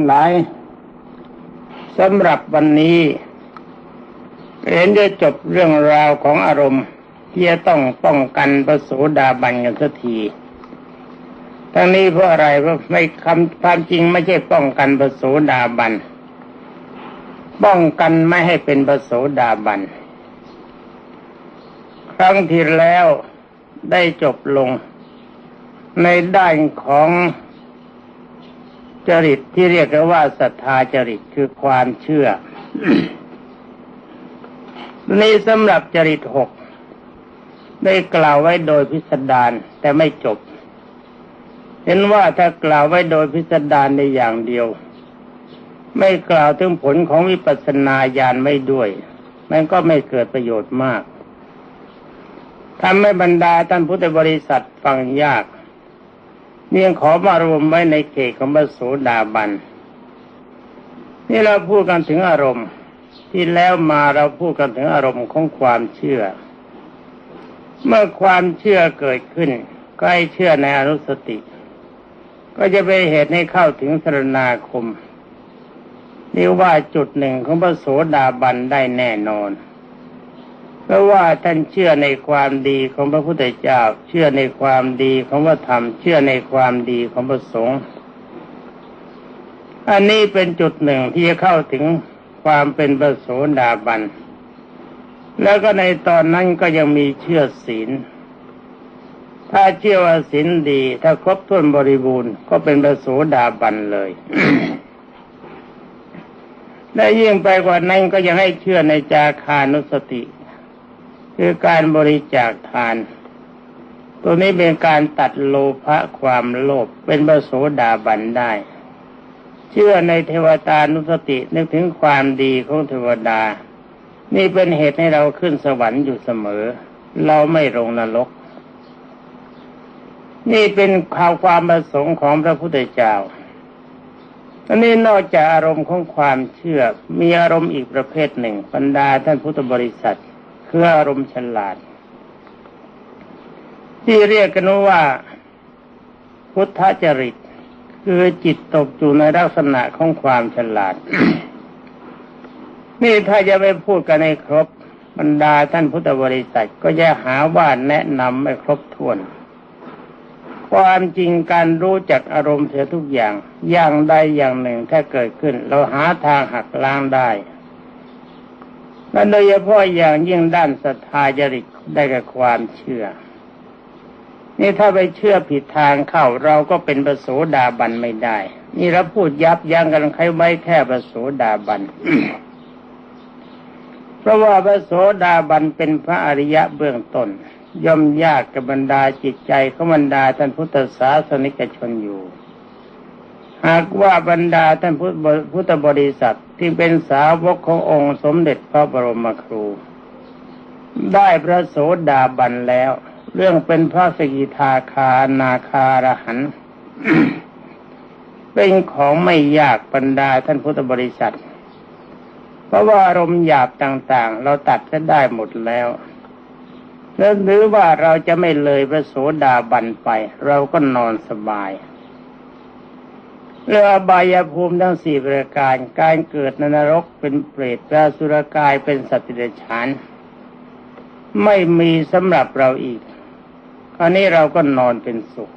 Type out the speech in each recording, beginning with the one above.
งหลายสำหรับวันนี้เห็นจะจบเรื่องราวของอารมณ์ที่จะต้องป้องกันประโสดาบันกันสักทีทั้งนี้เพราะอะไรเพราะไม่คำความจริงไม่ใช่ป้องกันประโสดาบัน ป้องกันไม่ให้เป็นประโสดาบัน ครั้งที่แล้วได้จบลงในด้านของ จริตที่เรียกว่าศรัทธาจริตคือความเชื่อนี่สำหรับจริตหกได้กล่าวไว้โดยพิสดารแต่ไม่จบ เห็นว่าถ้ากล่าวไว้โดยพิสดารในอย่างเดียว ไม่กล่าวถึงผลของวิปัสสนาญาณไม่ด้วย มันก็ไม่เกิดประโยชน์มากทำให้บรรดาท่านพุทธบริษัทฟังยาก เนี่ขอมารวมไว้ในเขตของพระโสดาบันนี่เราพูดกันถึงอารมณ์ ที่แล้วมาเราพูดกันถึงอารมณ์ของความเชื่อ เมื่อความเชื่อเกิดขึ้น ก็ให้เชื่อในอนุสติ ก็จะเป็นเหตุให้เข้าถึงสรณาคมนี่ว่าจุดหนึ่งของพระโสดาบันได้แน่นอน พราะว่าท่านเชื่อในความดีของพระพุทธเจ้า เชื่อในความดีของพระธรรม เชื่อในความดีของพระสงฆ์ อันนี้เป็นจุดหนึ่งที่จะเข้าถึงความเป็นประโสดาบัน แล้วก็ในตอนนั้นก็ยังมีเชื่อศีล ถ้าเชื่อว่าศีลดี ถ้าครบถ้วนบริบูรณ์ก็เป็นประโสดาบันเลยและยิ่งไปกว่านั้นก็ยังให้เชื่อในจาคานุสติ คือการบริจาคทาน ตัวนี้เป็นการตัดโลภะความโลภเป็นประโสดาบันได้ เชื่อในเทวตานุสตินึกถึงความดีของเทวดา นี่เป็นเหตุให้เราขึ้นสวรรค์อยู่เสมอ เราไม่ลงนรก นี่เป็นข่าวความประสงค์ของพระพุทธเจ้าอันนี้นอกจากอารมณ์ของความเชื่อมีอารมณ์อีกประเภทหนึ่งบรรดาท่านพุทธบริษัท คืออารมณ์ฉลาด ที่เรียกกันว่า พุทธจริต คือจิตตกอยู่ในลักษณะของความฉลาด นี่ถ้าจะไปพูดกันในครบบรรดาท่านพุทธบริษัทก็จะหาว่าแนะนำไม่ครบถ้วน ความจริงการรู้จักอารมณ์เสียทุกอย่าง อย่างใดอย่างหนึ่งถ้าเกิดขึ้น เราหาทางหักล้างได้ และโดยเฉพาะอย่างยิ่งด้านศรัทธาจริตได้กับความเชื่อ นี่ถ้าไปเชื่อผิดทางเข้าเราก็เป็นประโสดาบันไม่ได้ นี่เราพูดยับยั้งกันใครไว้แค่ประโสดาบันเพราะว่าพระโสดาบันเป็นพระอริยะเบื้องต้น ย่อมยากกับบรรดาจิตใจของบรรดาท่านพุทธศาสนิกชนอยู่ หากว่าบรรดาท่านพุทธบริษัทที่เป็นสาวกขององค์สมเด็จพระบรมครู ได้พระโสดาบันแล้ว เรื่องเป็นพระสกิทาคานาคารหัน เป็นของไม่ยากบรรดาท่านพุทธบริษัท เพราะว่าอารมณ์หยาบต่างๆ เราตัดจะได้หมดแล้วหรือว่าเราจะไม่เลยพระโสดาบันไป เราก็นอนสบาย เรื่องอบายภูมิทั้งสี่ประการ การเกิดในนรกเป็นเปรตแปาสุรกายเป็นสัตว์เดรัจฉาน ไม่มีสำหรับเราอีก คราวนี้เราก็นอนเป็นสุข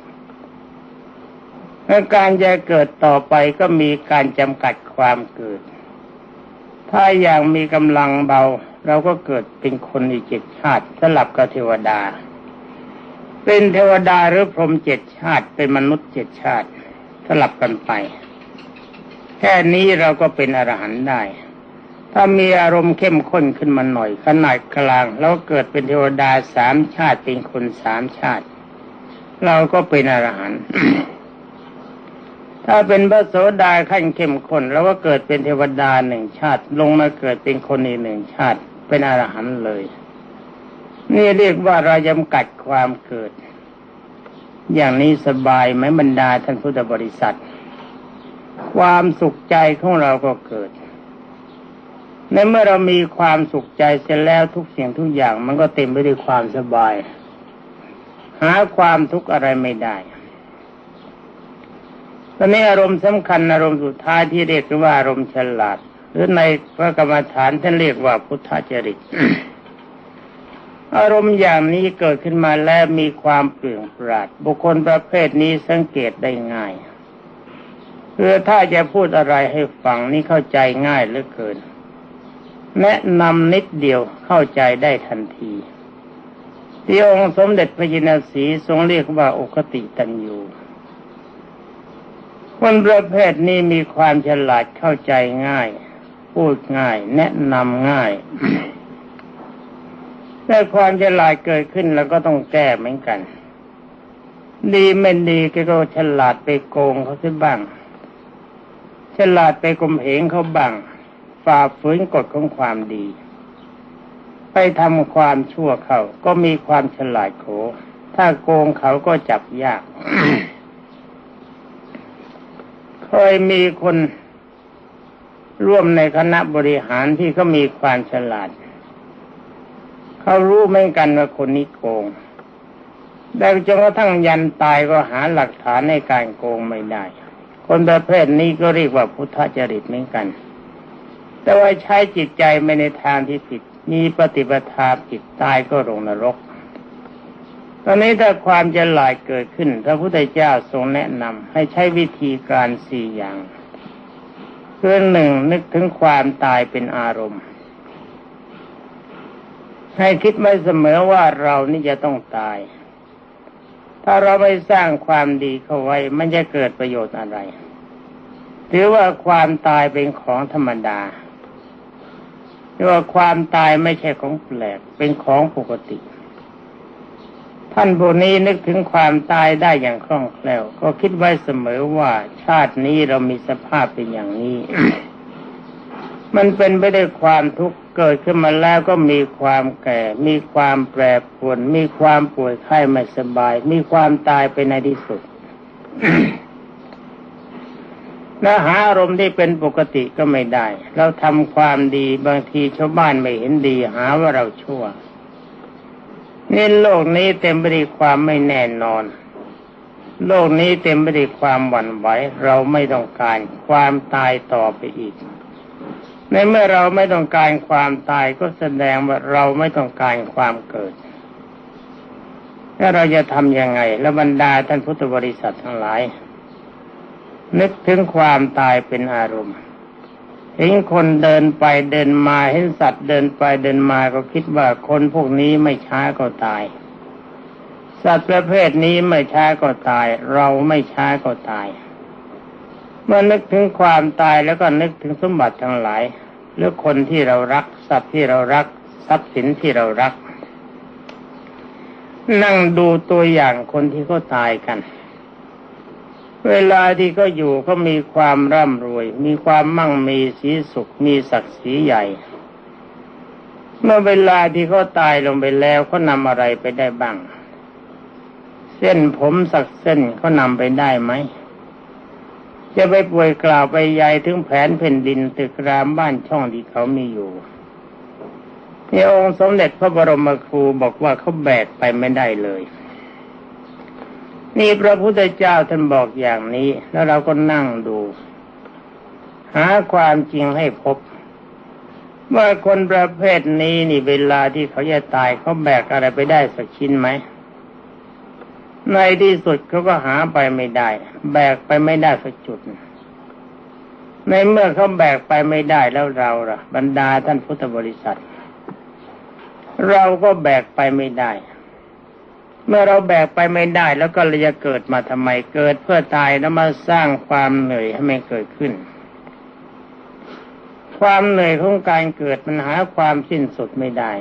และการจะเกิดต่อไปก็มีการจำกัดความเกิด ถ้าอย่างมีกำลังเบา เราก็เกิดเป็นคนอีกเจ็ดชาติสลับกับเทวดา เป็นเทวดาหรือพรหมเจ็ดชาติเป็นมนุษย์เจ็ดชาติ สลับกันไป แค่นี้เราก็เป็นอรหันต์ได้ ถ้ามีอารมณ์เข้มข้นขึ้นมาหน่อย ขนาดกลางแล้วเกิดเป็นเทวดาสามชาติเป็นคนสามชาติ เราก็เป็นอรหันต์ถ้าเป็นพระโสดาขั้นเข้มข้นเราก็เกิดเป็นเทวดาหนึ่งชาติ ลงมาเกิดเป็นคนอีกหนึ่งชาติ เป็นอรหันต์เลย นี่เรียกว่าเราจำกัดความเกิด อย่างนี้สบายไหมบรรดาท่านพุทธบริษัท ความสุขใจของเราก็เกิด ในเมื่อเรามีความสุขใจเสร็จแล้วทุกสิ่งทุกอย่างมันก็เต็มไปด้วยความสบาย หาความทุกข์อะไรไม่ได้ตอนนี้อารมณ์สำคัญอารมณ์สุดท้ายที่เรียกว่าอารมณ์ฉลาด หรือในพระกรรมฐานท่านเรียกว่าพุทธจริต อารมณ์อย่างนี้เกิดขึ้นมาแล้วมีความเปลี่ยนปราด บุคคลประเภทนี้สังเกตได้ง่ายคือถ้าจะพูดอะไรให้ฟังนี่เข้าใจง่ายเหลือเกิน แนะนำนิดเดียวเข้าใจได้ทันทีที่องค์สมเด็จพระยินสีทรงเรียกว่าอุคติตันยูคนประเภทนี้มีความฉลาดเข้าใจง่าย พูดง่าย แนะนำง่าย แต่ความฉลาดเกิดขึ้นแล้วก็ต้องแก้เหมือนกัน ดีไม่ดีก็ฉลาดไปโกงเขาซิบ้าง ฉลาดไปกลมเหงเขาบ้างฝ่าฝืนกฎของความดี ไปทำความชั่วเขาก็มีความฉลาดโข ถ้าโกงเขาก็จับยาก เคยมีคนร่วมในคณะบริหารที่เขามีความฉลาด เขารู้เหมือนกันว่าคนนี้โกงแต่จนกระทั่งยันตายก็หาหลักฐานในการโกงไม่ได้ คนประเภทนี้ก็เรียกว่าพุทธจริตเหมือนกัน แต่ว่าใช้จิตใจไม่ในทางที่ผิด มีปฏิปทาผิดตายก็ลงนรก ตอนนี้ถ้าความจะหลายเกิดขึ้น พระพุทธเจ้าทรงแนะนำให้ใช้วิธีการสี่อย่างคือหนึ่งนึกถึงความตายเป็นอารมณ์ ให้คิดไว้เสมอว่าเรานี่จะต้องตาย ถ้าเราไม่สร้างความดีเข้าไว้ มันจะเกิดประโยชน์อะไร ถือว่าความตายเป็นของธรรมดาถือว่าความตายไม่ใช่ของแปลก เป็นของปกติ ท่านผู้นี้นึกถึงความตายได้อย่างคล่องแคล่ว ก็คิดไว้เสมอว่าชาตินี้เรามีสภาพเป็นอย่างนี้ มันเป็นไปด้วยความทุกข์เกิดขึ้นมาแล้วก็มีความแก่ มีความแปรปรวน มีความป่วยไข้ไม่สบาย มีความตายไปในที่สุดและหาอารมณ์ที่เป็นปกติก็ไม่ได้ เราทำความดีบางทีชาวบ้านไม่เห็นดีหาว่าเราชั่วนี่โลกนี้เต็มไปด้วยความไม่แน่นอน โลกนี้เต็มไปด้วยความหวั่นไหวเราไม่ต้องการความตายต่อไปอีก ในเมื่อเราไม่ต้องการความตายก็แสดงว่าเราไม่ต้องการความเกิดแล้วเราจะทำยังไง แล้วบรรดาท่านพุทธบริษัททั้งหลาย นึกถึงความตายเป็นอารมณ์เห็นคนเดินไปเดินมาเห็นสัตว์เดินไปเดินมาก็คิดว่าคนพวกนี้ไม่ช้าก็ตาย สัตว์ประเภทนี้ไม่ช้าก็ตาย เราไม่ช้าก็ตาย เมื่อนึกถึงความตายแล้วก็นึกถึงสมบัติทั้งหลาย หรือคนที่เรารักสัตว์ที่เรารัก ทรัพย์สินที่เรารัก นั่งดูตัวอย่างคนที่เขาตายกัน เวลาที่เขาอยู่ก็มีความร่ำรวย มีความมั่งมีสีสุข มีศักดิ์ศรีใหญ่ เมื่อเวลาที่เขาตายลงไปแล้วเขานำอะไรไปได้บ้าง เส้นผมสักเส้นเขานำไปได้ไหม จะไปป่วยกล่าวไปใหญ่ถึงแผนแผ่นดินตึกรามบ้านช่องที่เขามีอยู่นี่องค์สมเด็จพระบรมครูบอกว่าเขาแบกไปไม่ได้เลย นี่พระพุทธเจ้าท่านบอกอย่างนี้ แล้วเราก็นั่งดู หาความจริงให้พบ ว่าคนประเภทนี้นี่เวลาที่เขาจะตายเขาแบกอะไรไปได้สักชิ้นไหม ในที่สุดเขาก็หาไปไม่ได้ แบกไปไม่ได้สักจุด ในเมื่อเขาแบกไปไม่ได้แล้วเราล่ะ บรรดาท่านพุทธบริษัท เราก็แบกไปไม่ได้ เมื่อเราแบกไปไม่ได้ แล้วก็เลยจะเกิดมาทำไมเกิดเพื่อตายแล้วมาสร้างความเหนื่อยให้มันเกิดขึ้น ความเหนื่อยของการเกิดมันหาความสิ้นสุดไม่ได้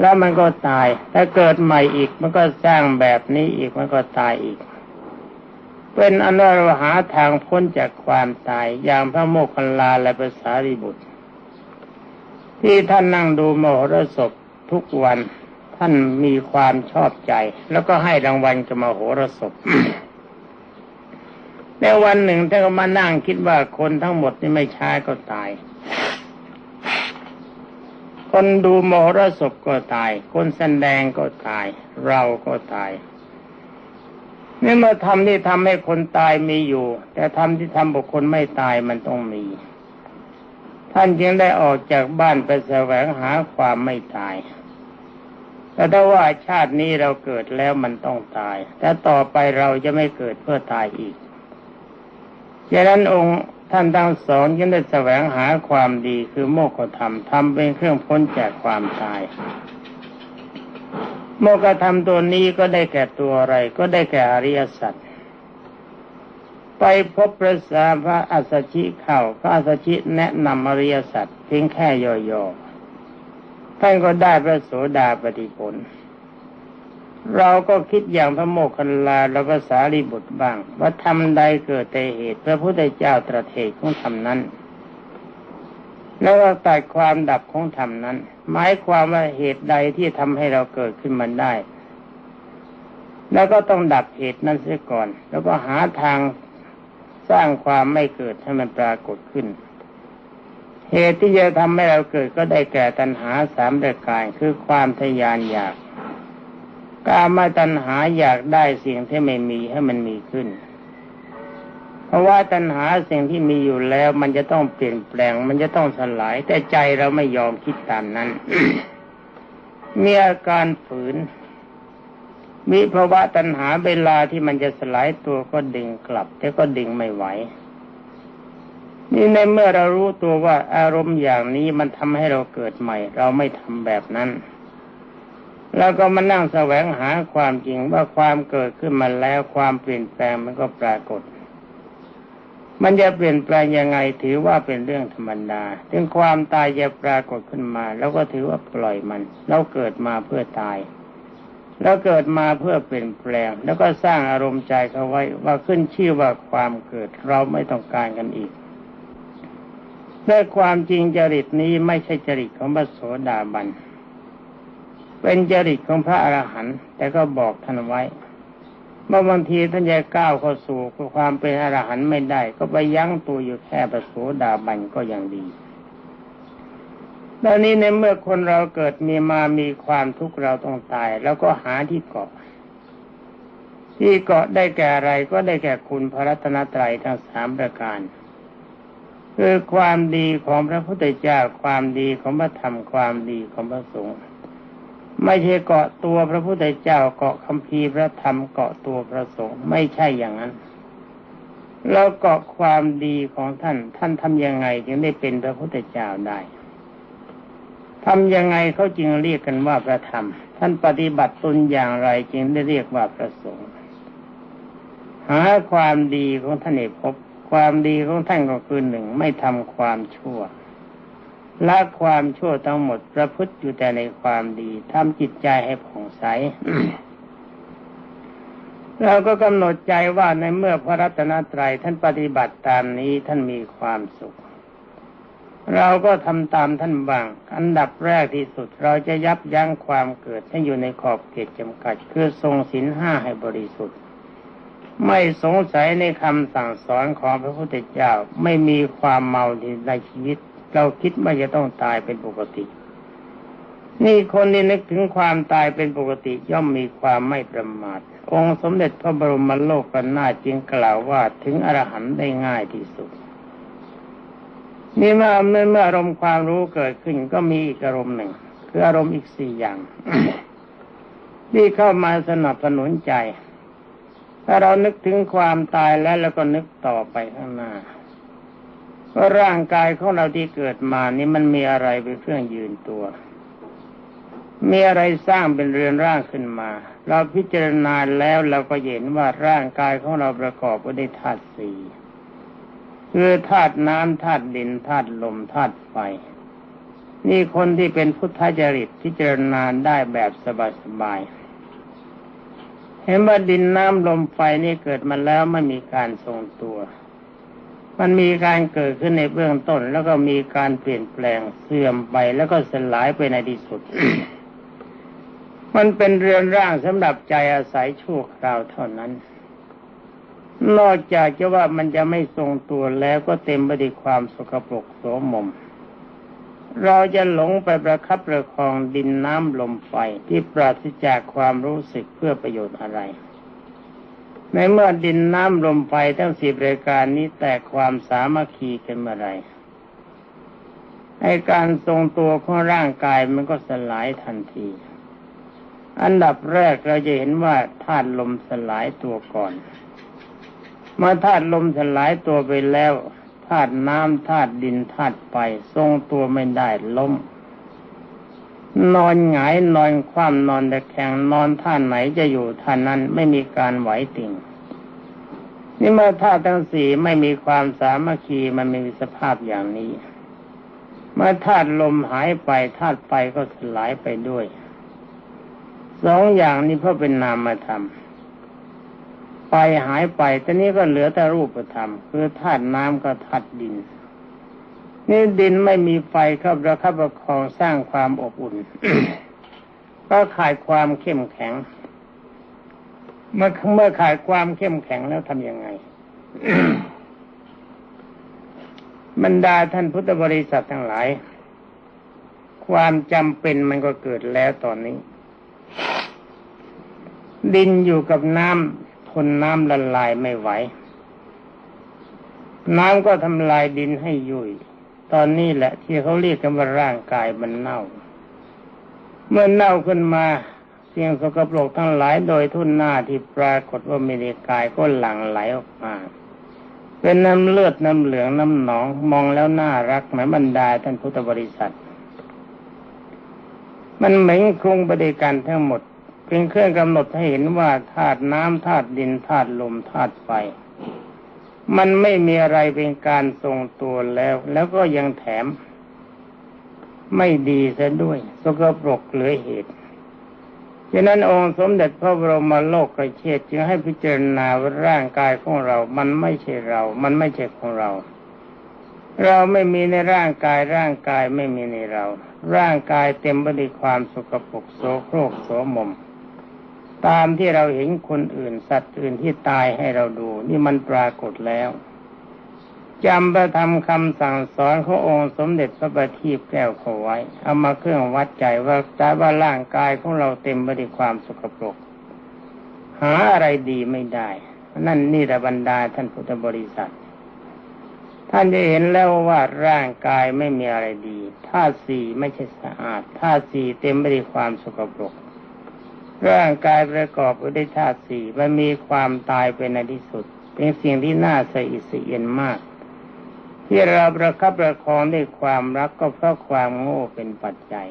แล้วมันก็ตาย ถ้าเกิดใหม่อีก มันก็สร้างแบบนี้อีกมันก็ตายอีก เป็นอนุรหาทางพ้นจากความตาย อย่างพระโมคคัลลาและภาษาริบุตร ที่ท่านนั่งดูมโหรสพทุกวันท่านมีความชอบใจ แล้วก็ให้รางวัลกับมโหรสพในวันหนึ่งท่านก็มานั่งคิดว่าคนทั้งหมดนี่ไม่ช้าก็ตาย คนดูมโหรสพก็ตาย คนแสดงก็ตาย เราก็ตายนี่เมื่อธรรมที่ทำให้คนตายมีอยู่ แต่ธรรมที่ทำบุคคลไม่ตายมันต้องมี ท่านจึงได้ออกจากบ้านไปแสวงหาความไม่ตาย แต่ถ้าว่าชาตินี้เราเกิดแล้วมันต้องตาย แต่ต่อไปเราจะไม่เกิดเพื่อตายอีกฉะนั้นองค์ ท่านทั้งสองยังได้แสวงหาความดีคือโมกขธรรมทำเป็นเครื่องพ้นจากความตาย โมกขธรรมตัวนี้ก็ได้แก่ตัวอะไร ก็ได้แก่อริยสัจไปพบพระสาพระอัสชิเข้าพระอัสสชิแนะนำอริยสัจเพียงแค่ย่อๆท่านก็ได้พระโสดาปฏิผล เราก็คิดอย่างพระโมคคัลลาและภาษารีบุตรบ้าง ว่าทำใดเกิดแต่เหตุ พระพุทธเจ้าตรัสเหตุของธรรมนั้น แล้วก็ตัดความดับของธรรมนั้น หมายความว่าเหตุใดที่ทำให้เราเกิดขึ้นมาได้ แล้วก็ต้องดับเหตุนั้นเสียก่อน แล้วก็หาทางสร้างความไม่เกิดให้มันปรากฏขึ้น เหตุที่จะทำให้เราเกิดก็ได้แก่ตัณหาสามประการคือความทยานอยาก กามาตัณหาอยากได้สิ่งที่ไม่มีให้มันมีขึ้น เพราะว่าตัณหาสิ่งที่มีอยู่แล้ว มันจะต้องเปลี่ยนแปลง มันจะต้องสลาย แต่ใจเราไม่ยอมคิดตามนั้น มีอาการฝืนมีภาวะตัณหาเวลาที่มันจะสลายตัวก็ดึงกลับ แต่ก็ดึงไม่ไหวนี่ในเมื่อเรารู้ตัวว่าอารมณ์อย่างนี้มันทำให้เราเกิดใหม่ เราไม่ทำแบบนั้น แล้วก็มานั่งแสวงหาความจริงว่าความเกิดขึ้นมาแล้วความเปลี่ยนแปลงมันก็ปรากฏ มันจะเปลี่ยนแปลงยังไงถือว่าเป็นเรื่องธรรมดา ถึงความตายจะปรากฏขึ้นมา แล้วก็ถือว่าปล่อยมัน เราเกิดมาเพื่อตาย แล้วเกิดมาเพื่อเปลี่ยนแปลง แล้วก็สร้างอารมณ์ใจเขาไว้ว่าขึ้นชื่อว่าความเกิดเราไม่ต้องการกันอีกแต่ความจริงจริตนี้ไม่ใช่จริตของพระโสดาบัน เป็นจริตของพระอรหันต์แต่ก็บอกท่านไว้เมื่อบางทีท่านจะก้าวเข้าสู่ความเป็นอรหันต์ไม่ได้ ก็ไปยั้งตัวอยู่แค่พระโสดาบันก็ยังดีตอนนี้ในเมื่อคนเราเกิดมีมามีความทุกข์เราต้องตาย แล้วก็หาที่เกาะ ที่เกาะได้แก่อะไรก็ได้แก่คุณพระรัตนตรัยทั้งสามประการ คือความดีของพระพุทธเจ้าความดีของพระธรรมความดีของพระสงฆ์ ไม่ใช่เกาะตัวพระพุทธเจ้าเกาะคำพีพระธรรมเกาะตัวพระสงฆ์ไม่ใช่อย่างนั้น เราเกาะความดีของท่าน ท่านทำยังไงจึงได้เป็นพระพุทธเจ้าได้ทำยังไงเขาจึงเรียกกันว่าพระธรรม ท่านปฏิบัติตนอย่างไรจึงได้เรียกว่าพระสงฆ์หาความดีของท่านเอกพบ ความดีของท่านก็คือหนึ่งไม่ทำความชั่ว ละความชั่วทั้งหมดประพฤติอยู่แต่ในความดีทำจิตใจให้ผ่องใสเราก็กำหนดใจว่าในเมื่อพระรัตนตรัยท่านปฏิบัติตามนี้ท่านมีความสุข เราก็ทำตามท่านบ้าง อันดับแรกที่สุดเราจะยับยั้งความเกิดให้อยู่ในขอบเขตจำกัด คือทรงศีลห้าให้บริสุทธิ์ ไม่สงสัยในคำสั่งสอนของพระพุทธเจ้าไม่มีความเมาในชีวิต เราคิดว่าจะต้องตายเป็นปกติ นี่คนที่นึกถึงความตายเป็นปกติย่อมมีความไม่ประมาท องค์สมเด็จพระบรมโลกกันนาจึงกล่าวว่าถึงอรหันต์ได้ง่ายที่สุดนี่เมื่อเมื่อเมื่ออารมณ์ความรู้เกิดขึ้นก็มีอีกอารมณ์หนึ่ง คืออารมณ์อีกสี่อย่างที่เข้ามาสนับสนุนใจ ถ้าเรานึกถึงความตายแล้วแล้วก็นึกต่อไปข้างหน้า ว่าร่างกายของเราที่เกิดมานี่มันมีอะไรเป็นเครื่องยืนตัว มีอะไรสร้างเป็นเรือนร่างขึ้นมา เราพิจารณาแล้วเราก็เห็นว่าร่างกายของเราประกอบไปด้วยธาตุสี่คือธาตุน้ำธาตุดินธาตุลมธาตุไฟนี่คนที่เป็นพุทธจริตพิจารณาได้แบบสบายๆเห็นว่าดินน้ำลมไฟนี่เกิดมาแล้วไม่มีการทรงตัว มันมีการเกิดขึ้นในเบื้องต้น แล้วก็มีการเปลี่ยนแปลงเสื่อมไปแล้วก็สลายไปในที่สุด มันเป็นเรือนร่างสำหรับใจอาศัยชั่วคราวเท่านั้น นอกจากจะว่ามันจะไม่ทรงตัวแล้วก็เต็มไปด้วยความสกปรกโสมม เราจะหลงไปประคับประคองดินน้ำลมไฟที่ปราศจากความรู้สึกเพื่อประโยชน์อะไร ในเมื่อดินน้ำลมไฟทั้งสิบรายการนี้แตกความสามัคคีกันเมื่อไรไอการทรงตัวของร่างกายมันก็สลายทันที อันดับแรกเราจะเห็นว่าธาตุลมสลายตัวก่อน เมื่อธาตุลมสลายตัวไปแล้วธาตุน้ำธาตุดินธาตุไฟทรงตัวไม่ได้ล้ม นอนหงายนอนคว่ำนอนตะแคงนอนท่านไหนจะอยู่ท่านนั้นไม่มีการไหวติ่งนี่เมื่อธาตุทั้งสี่ไม่มีความสามัคคีมันมีสภาพอย่างนี้ เมื่อธาตุลมหายไปธาตุไฟก็สลายไปด้วยสองอย่างนี้เพราะเป็นนามธรรมไฟหายไปตอนนี้ก็เหลือแต่รูปธรรม คือธาตุน้ำกับธาตุดิน นี่ดินไม่มีไฟเข้าประคับประคองสร้างความอบอุ่น ก็ขาดความเข้มแข็ง เมื่อเมื่อขาดความเข้มแข็งแล้วทำยังไงบรรดาท่านพุทธบริษัททั้งหลาย ความจำเป็นมันก็เกิดแล้วตอนนี้ ดินอยู่กับน้ำทนน้ำละลายไม่ไหว น้ำก็ทำลายดินให้ยุ่ย ตอนนี้แหละ ที่เขาเรียกกันว่าร่างกายมันเน่า เมื่อเน่าขึ้นมาเสียงสกปรกทั้งหลายโดยทุ่นหน้าที่ปรากฏว่ามีในกายก็หลั่งไหลออกมา เป็นน้ำเลือดน้ำเหลืองน้ำหนองมองแล้วน่ารักเหมบรรดาท่านพุทธบริษัท มันเหม็นคงประเดกันทั้งหมดเป็นเครื่องกำหนดให้เห็นว่าธาตุน้ำธาตุดินธาตุลมธาตุไฟ มันไม่มีอะไรเป็นการทรงตัวแล้ว แล้วก็ยังแถม ไม่ดีซะด้วยสกปรกเหลือเหตุฉะนั้นองค์สมเด็จพระบรมโลกกระเชษจึงให้พิจารณาว่าร่างกายของเรา มันไม่ใช่เรา มันไม่ใช่ของเรา เราไม่มีในร่างกาย ร่างกายไม่มีในเรา ร่างกายเต็มไปด้วยความสกปรกโสโครกโสมม ตามที่เราเห็นคนอื่นสัตว์อื่นที่ตายให้เราดู นี่มันปรากฏแล้วจำประทำคำสั่งสอนขององค์สมเด็จพระบัณฑิตแก้วเขาไว้ เอามาเครื่องวัดใจว่าใจว่าร่างกายของเราเต็มไปด้วยความสกปรก หาอะไรดีไม่ได้ นั่นนี่ระบรรดาท่านพุทธบริษัท ท่านจะเห็นแล้วว่าร่างกายไม่มีอะไรดีธาตุสี่ไม่ใช่สะอาดธาตุสี่เต็มไปด้วยความสกปรก ร่างกายประกอบไปด้วยธาตุสี่มันมีความตายเป็นในที่สุด เป็นสิ่งที่น่าสะอิดสะเอียนมาก ที่เราประคับประคองด้วยความรักก็เพราะความโง่เป็นปัจจัย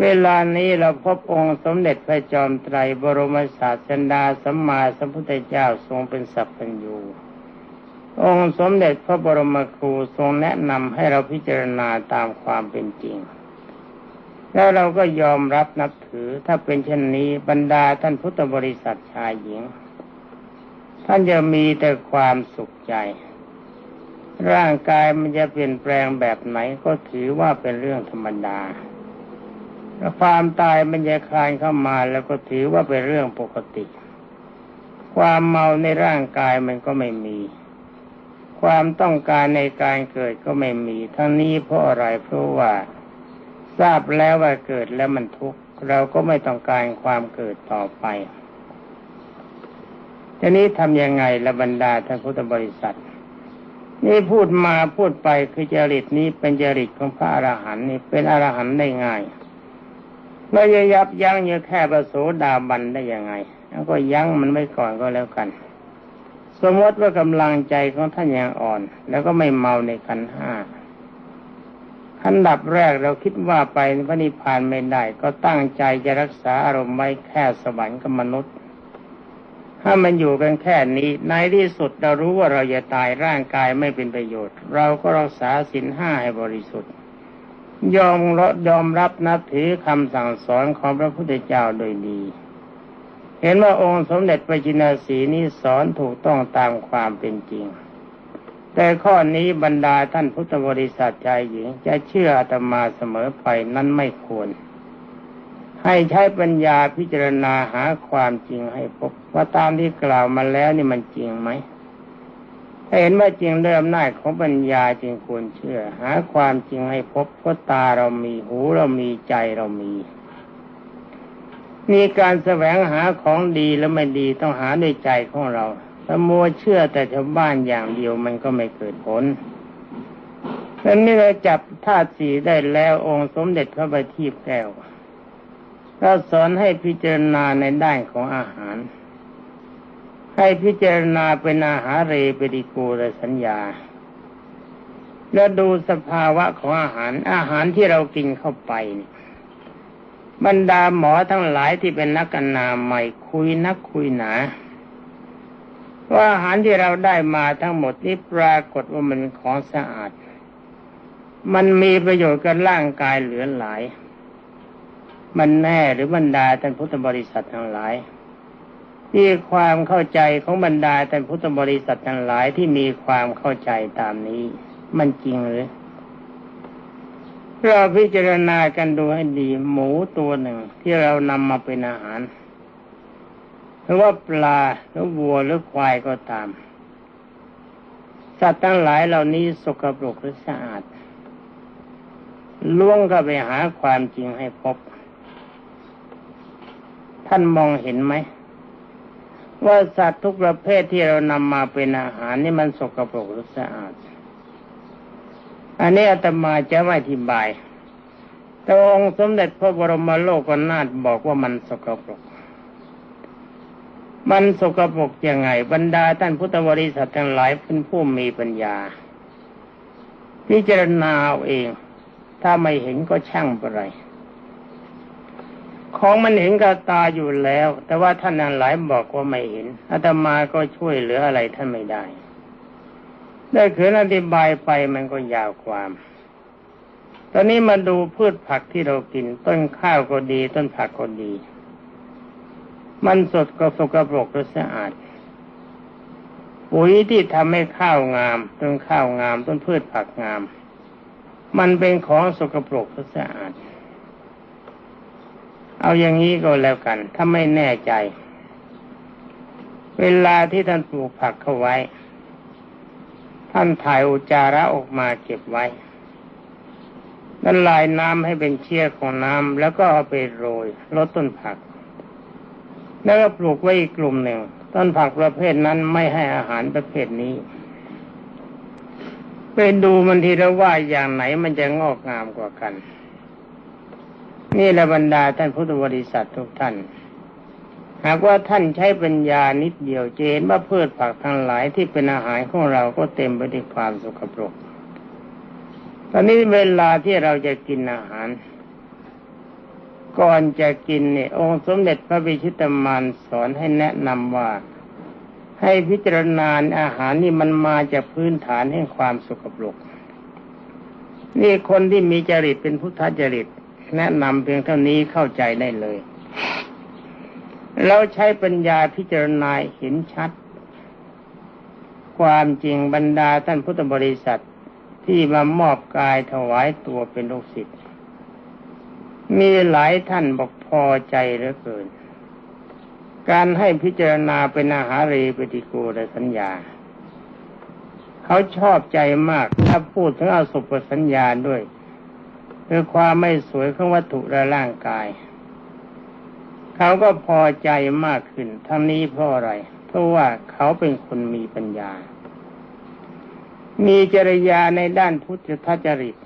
เวลานี้เราพบองค์สมเด็จพระจอมไตรบรมศาสดาสัมมาสัมพุทธเจ้าทรงเป็นสัพพัญญูองค์สมเด็จพระบรมครูทรงแนะนำให้เราพิจารณาตามความเป็นจริง แล้วเราก็ยอมรับนับถือถ้าเป็นเช่นนี้บรรดาท่านพุทธบริษัทชายหญิง ท่านจะมีแต่ความสุขใจ ร่างกายมันจะเปลี่ยนแปลงแบบไหนก็ถือว่าเป็นเรื่องธรรมดาความตายมันจะคลานเข้ามาแล้วก็ถือว่าเป็นเรื่องปกติ ความเมาในร่างกายมันก็ไม่มี ความต้องการในการเกิดก็ไม่มี ทั้งนี้เพราะอะไรเพราะว่า ทราบแล้วว่าเกิดแล้วมันทุกข์เราก็ไม่ต้องการความเกิดต่อไปทีนี้ทำยังไงละบรรดาท่านพุทธบริษัท นี่พูดมาพูดไปคือจริตนี้เป็นจริตของพระอรหันต์นี่เป็นอรหันต์ได้ง่ายเราจะยับยั้งอยู่แค่ประโสดาบันได้ยังไง แล้วก็ยั้งมันไว้ก่อนก็แล้วกัน สมมติว่ากำลังใจของท่านยังอ่อน แล้วก็ไม่เมาในขันห้า ขั้นดับแรกเราคิดว่าไปพระนิพพานไม่ได้ ก็ตั้งใจจะรักษาอารมณ์ไว้แค่สวรรค์กับมนุษย์ ถ้ามันอยู่กันแค่นี้ ในที่สุดเรารู้ว่าเราจะตายร่างกายไม่เป็นประโยชน์ เราก็รักษาสินห้าให้บริสุทธิ์ ยอมรับยอมรับนับถือคำสั่งสอนของพระพุทธเจ้าโดยดี เห็นว่าองค์สมเด็จพระจินสีนี้สอนถูกต้องตามความเป็นจริง แต่ข้อนี้บรรดาท่านพุทธบริษัทใจหญิงจะเชื่ออาตมาเสมอไปนั้นไม่ควร ให้ใช้ปัญญาพิจารณาหาความจริงให้พบว่าตามที่กล่าวมาแล้วนี่มันจริงไหมถ้าเห็นว่าจริงด้วยอำนาจของปัญญาจึงควรเชื่อ หาความจริงให้พบเพราะตาเรามีหูเรามีใจเรามี มีการแสวงหาของดีและไม่ดีต้องหาด้วยใจของเรา ถ้ามัวเชื่อแต่ชาวบ้านอย่างเดียวมันก็ไม่เกิดผลดังนี้เราจับธาตุสีได้แล้วองค์สมเด็จพระบัณฑิตแก้วเราสอนให้พิจารณาในด้านของอาหาร ให้พิจารณาเป็นอาหารเรปริกูลสัญญา แล้วดูสภาวะของอาหาร อาหารที่เรากินเข้าไปเนี่ยบรรดาหมอทั้งหลายที่เป็นนักอนาใหมัยคุยนักคุยหนา ว่าอาหารที่เราได้มาทั้งหมดนี้ปรากฏว่ามันของสะอาด มันมีประโยชน์กับร่างกายเหลือหลาย มันแน่หรือบรรดาท่านพุทธบริษัททั้งหลาย ที่ความเข้าใจของบรรดาท่านพุทธบริษัททั้งหลายที่มีความเข้าใจตามนี้ มันจริงหรือเราพิจารณากันดูให้ดีหมูตัวหนึ่งที่เรานำมาเป็นอาหาร หรือว่าปลาหรือวัวหรือควายก็ตาม สัตว์ทั้งหลายเหล่านี้สกปรกหรือสะอาดล่วงก็ไปหาความจริงให้พบ ท่านมองเห็นไหม ว่าสัตว์ทุกประเภทที่เรานำมาเป็นอาหารนี่มันสกปรกหรือสะอาด อันนี้อาตมาจะไม่อธิบาย แต่องค์สมเด็จพระบรมโลกนาถบอกว่ามันสกปรก มันสกปรกยังไง บรรดาท่านพุทธบริษัททั้งหลายเป็นผู้มีปัญญา พิจารณาเอาเอง ถ้าไม่เห็นก็ช่างไปไรของมันเห็นกับตาอยู่แล้ว แต่ว่าท่านนั้นหลายบอกว่าไม่เห็นอาตมาก็ช่วยเหลืออะไรท่านไม่ได้ ได้ขืนอธิบายไปมันก็ยาวความ ตอนนี้มาดูพืชผักที่เรากิน ต้นข้าวก็ดี ต้นผักก็ดี มันสดก็สกปรกก็สะอาด ปุ๋ยที่ทำให้ข้าวงามต้นข้าวงามต้นพืชผักงาม มันเป็นของสกปรกก็สะอาด เอาอย่างนี้ก็แล้วกัน ถ้าไม่แน่ใจ เวลาที่ท่านปลูกผักเข้าไว้ ท่านถ่ายอุจาระออกมาเก็บไว้ละลายน้ำให้เป็นเชื้อของน้ำแล้วก็เอาไปโรยลดต้นผัก แล้วก็ปลูกไว้อีกกลุ่มหนึ่ง ต้นผักประเภทนั้นไม่ให้อาหารประเภทนี้ไปดูมันทีละว่าอย่างไหนมันจะงอกงามกว่ากัน นี่แหละบรรดาท่านพุทธบริษัททุกท่าน หากว่าท่านใช้ปัญญานิดเดียวเจนว่าพืชผักทั้งหลายที่เป็นอาหารของเราก็เต็มไปด้วยความสกปรกตอนนี้เวลาที่เราจะกินอาหาร ก่อนจะกินเนี่ยองค์สมเด็จพระบิชิตมานสอนให้แนะนำว่า ให้พิจารณาอาหารนี่มันมาจากพื้นฐานแห่งความสกปรกนี่คนที่มีจริตเป็นพุทธจริต แนะนำเพียงเท่านี้เข้าใจได้เลย เราใช้ปัญญาพิจารณาเห็นชัด ความจริงบรรดาท่านพุทธบริษัทที่มามอบกายถวายตัวเป็นลูกศิษย์ มีหลายท่านบอกพอใจเหลือเกิน การให้พิจารณาเป็นอาหารเรปฏิกูลสัญญา เขาชอบใจมากถ้าพูดถึงอาสุปสัญญาด้วยคือความไม่สวยของวัตถุและร่างกาย เขาก็พอใจมากขึ้น ทั้งนี้เพราะอะไร เพราะว่าเขาเป็นคนมีปัญญา มีจริยาในด้านพุทธทัจริต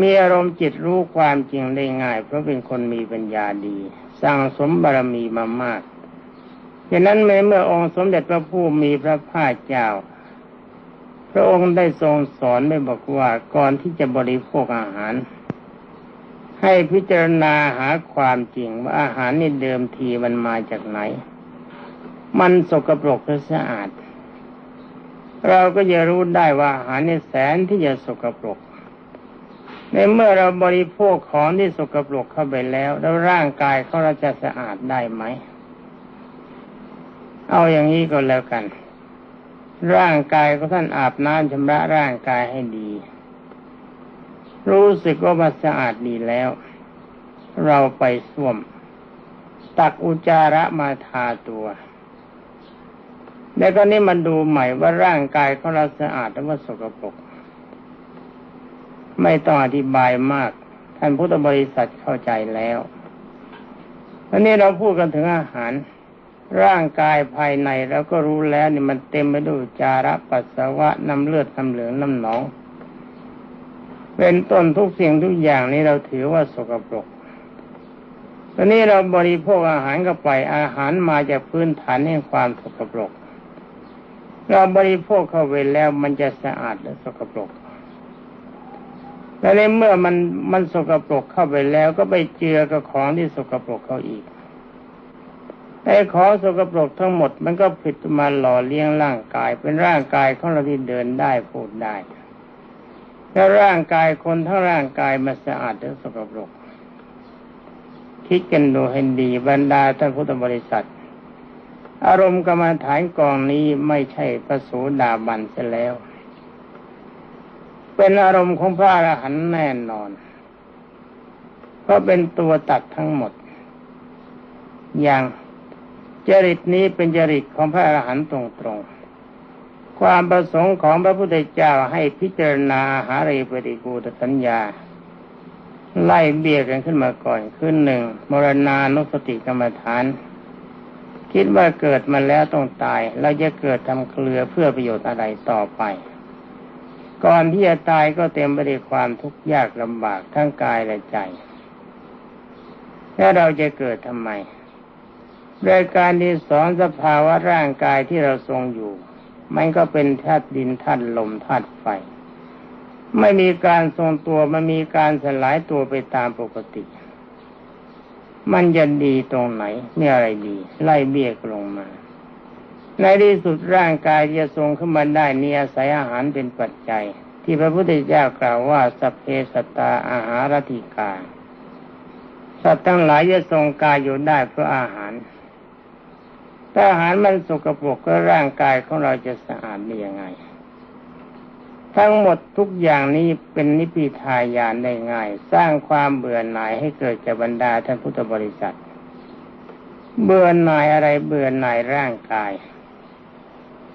มีอารมณ์จิตรู้ความจริงได้ง่าย เพราะเป็นคนมีปัญญาดี สร้างสมบารมีมามากฉะนั้นเมื่อองค์สมเด็จพระผู้มีพระภาคเจ้า พระองค์ได้ทรงสอนไม่บอกว่าก่อนที่จะบริโภคอาหาร ให้พิจารณาหาความจริงว่าอาหารนี่เดิมทีมันมาจากไหน มันสกปรกหรือสะอาด เราก็จะรู้ได้ว่าอาหารนี่แสนที่จะสกปรก ในเมื่อเราบริโภคของที่สกปรกเข้าไปแล้ว แล้วร่างกายเขาเราจะสะอาดได้ไหม เอาอย่างนี้ก็แล้วกัน ร่างกายของท่านอาบน้ำชำระร่างกายให้ดี รู้สึกว่ามันสะอาดดีแล้ว เราไปส้วม ตักอุจาระมาทาตัวแล้วก็นี้มันดูใหม่ว่าร่างกายของเราสะอาดหรือว่าสกปรก ไม่ต้องอธิบายมาก ท่านพุทธบริษัทเข้าใจแล้วอันนี้เราพูดกันถึงอาหาร ร่างกายภายในเราก็รู้แล้วนี่มันเต็มไปด้วยจาระปัสสาวะน้ำเลือดน้ำเหลืองน้ำหนอง เป็นต้นทุกสิ่งทุกอย่างนี้เราถือว่าสกปรกตอนนี้เราบริโภคอาหารเข้าไปอาหารมาจากพื้นฐานแห่งความสกปรก เราบริโภคเข้าไปแล้วมันจะสะอาดหรือสกปรก แต่ในเมื่อมันมันสกปรกเข้าไปแล้ว ก็ไปเจือกับของที่สกปรกเข้าอีกไอ้ของสกปรกทั้งหมด มันก็ผิดมาหล่อเลี้ยงร่างกาย เป็นร่างกายของเราที่เดินได้พูดได้แล้วร่างกายคนทั้งร่างกายมันสะอาดหรือสกปรกคิดกันดูให้ดีบรรดาท่านพุทธบริษัท อารมณ์กรรมฐานกองนี้ไม่ใช่พระโสดาบันเสียแล้ว เป็นอารมณ์ของพระอรหันต์แน่นอน เพราะเป็นตัวตัดทั้งหมด อย่างจริตนี้เป็นจริตของพระอรหันต์ตรงๆ ความประสงค์ของพระพุทธเจ้าให้พิจารณาหาเรปฏิกูตสัญญา ไล่เบี้ยกันขึ้นมาก่อนขึ้นหนึ่งมรณานุสติกรรมฐาน คิดว่าเกิดมาแล้วต้องตาย เราจะเกิดทำเกลือเพื่อประโยชน์อะไรต่อไป ก่อนที่จะตายก็เต็มไปด้วยความทุกข์ยากลำบากทั้งกายและใจ แล้วเราจะเกิดทำไมรายการที่สอนสภาวะร่างกายที่เราทรงอยู่ มันก็เป็นธาตุดินธาตุลมธาตุไฟ ไม่มีการทรงตัวมันมีการสลายตัวไปตามปกติ มันจะดีตรงไหนไมีอะไรดี ไล่เบี้ยกลงมา ในที่สุดร่างกายจะทรงขึ้นมาได้นี่อาศัยอาหารเป็นปัจจัย ที่พระพุทธเจ้ากล่าวว่าสัพเพสตาอาหารติกาสัตว์ทั้งหลายจะทรงกายอยู่ได้เพราะอาหารถ้าอาหารมันสกปรกก็ร่างกายของเราจะสะอาดได้ยังไง ทั้งหมดทุกอย่างนี้เป็นนิพิทายานได้ง่าย สร้างความเบื่อหน่ายให้เกิดจากบรรดาท่านพุทธบริษัท เบื่อหน่ายอะไรเบื่อหน่ายร่างกาย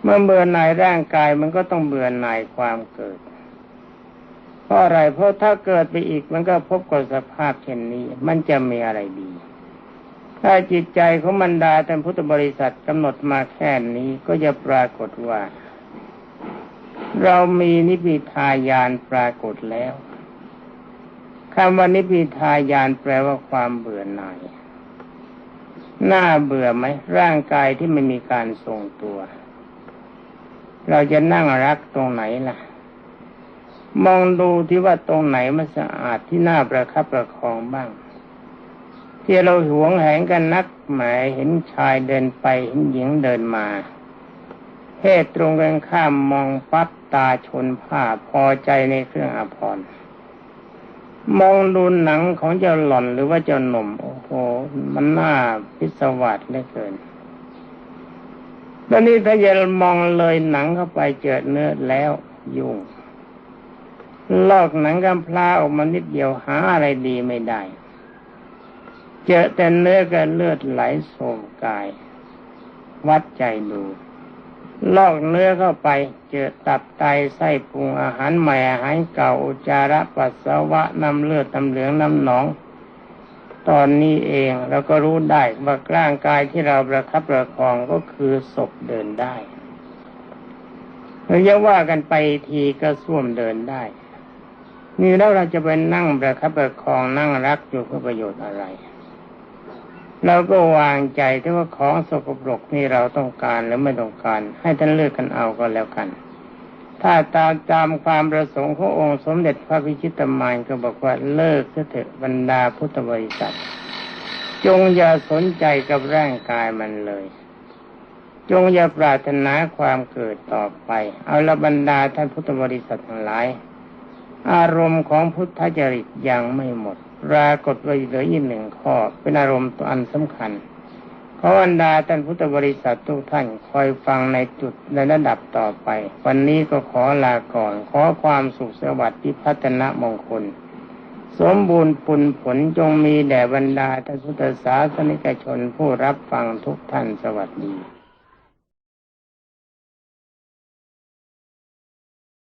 เมื่อเบื่อหน่ายร่างกายมันก็ต้องเบื่อหน่ายความเกิด เพราะอะไร เพราะถ้าเกิดไปอีกมันก็พบกับสภาพเช่นนี้ มันจะมีอะไรดี ถ้าจิตใจของบรรดาท่านพุทธบริษัทกำหนดมาแค่นี้ก็จะปรากฏว่า เรามีนิพิทายานปรากฏแล้วคำว่านิพิทายานแปลว่าความเบื่อหน่าย น่าเบื่อไหมร่างกายที่ไม่มีการทรงตัว เราจะนั่งรักตรงไหนล่ะ มองดูที่ว่าตรงไหนมันสะอาดที่น่าประคับประคองบ้าง ที่เราหวงแหงกันนักหมายเห็นชายเดินไปเห็นหญิงเดินมาเพศตรงกันข้ามมองปั๊บตาชนผ้าพอใจในเครื่องอภรรมองดูหนังของเจ้าหล่อนหรือว่าเจ้าหนุ่ม โอ้โห มันน่าพิศวาสเหลือเกิน ตอนนี้ถ้าจะมองเลยหนังเข้าไปเจอเนื้อแล้วยุ่ง ลอกหนังกำพร้าออกมานิดเดียวหาอะไรดีไม่ได้ เจอแต่เนื้อกับเลือดไหลโสมกาย วัดใจดูลอกเนื้อเข้าไป เจอตับไตไส้พุงอาหารใหม่อาหารเก่าอุจาระปัสสาวะน้ำเลือดน้ำเหลืองน้ำหนอง ตอนนี้เองเราก็รู้ได้ว่าร่างกายที่เราประคับประคองก็คือศพเดินได้เราจะว่ากันไปทีก็ส้วมเดินได้ นี่แล้วเราจะไปนั่งประคับประคองนั่งรักอยู่เพื่อประโยชน์อะไร เราก็วางใจที่ว่าของสกปรกนี่เราต้องการหรือไม่ต้องการ ให้ท่านเลือกกันเอาก็แล้วกัน ถ้าตามตามความประสงค์ขององค์สมเด็จพระพิชิตมารก็บอกว่าเลิกเถอะบรรดาพุทธบริษัท จงอย่าสนใจกับร่างกายมันเลย จงอย่าปรารถนาความเกิดต่อไป เอาละบรรดาท่านพุทธบริษัททั้งหลาย อารมณ์ของพุทธจริตยังไม่หมดปรากฏไว้เหลืออีกหนึ่งข้อเป็นอารมณ์ตัวอันสำคัญ ขออันดาท่านพุทธบริษัททุกท่านคอยฟังในจุดในระดับต่อไป วันนี้ก็ขอลาก่อน ขอความสุขสวัสดิ์ที่พัฒนามงคล สมบูรณ์ปุลผลจงมีแด่บรรดาท่านพุทธศาสนิกชนผู้รับฟังทุกท่านสวัสดี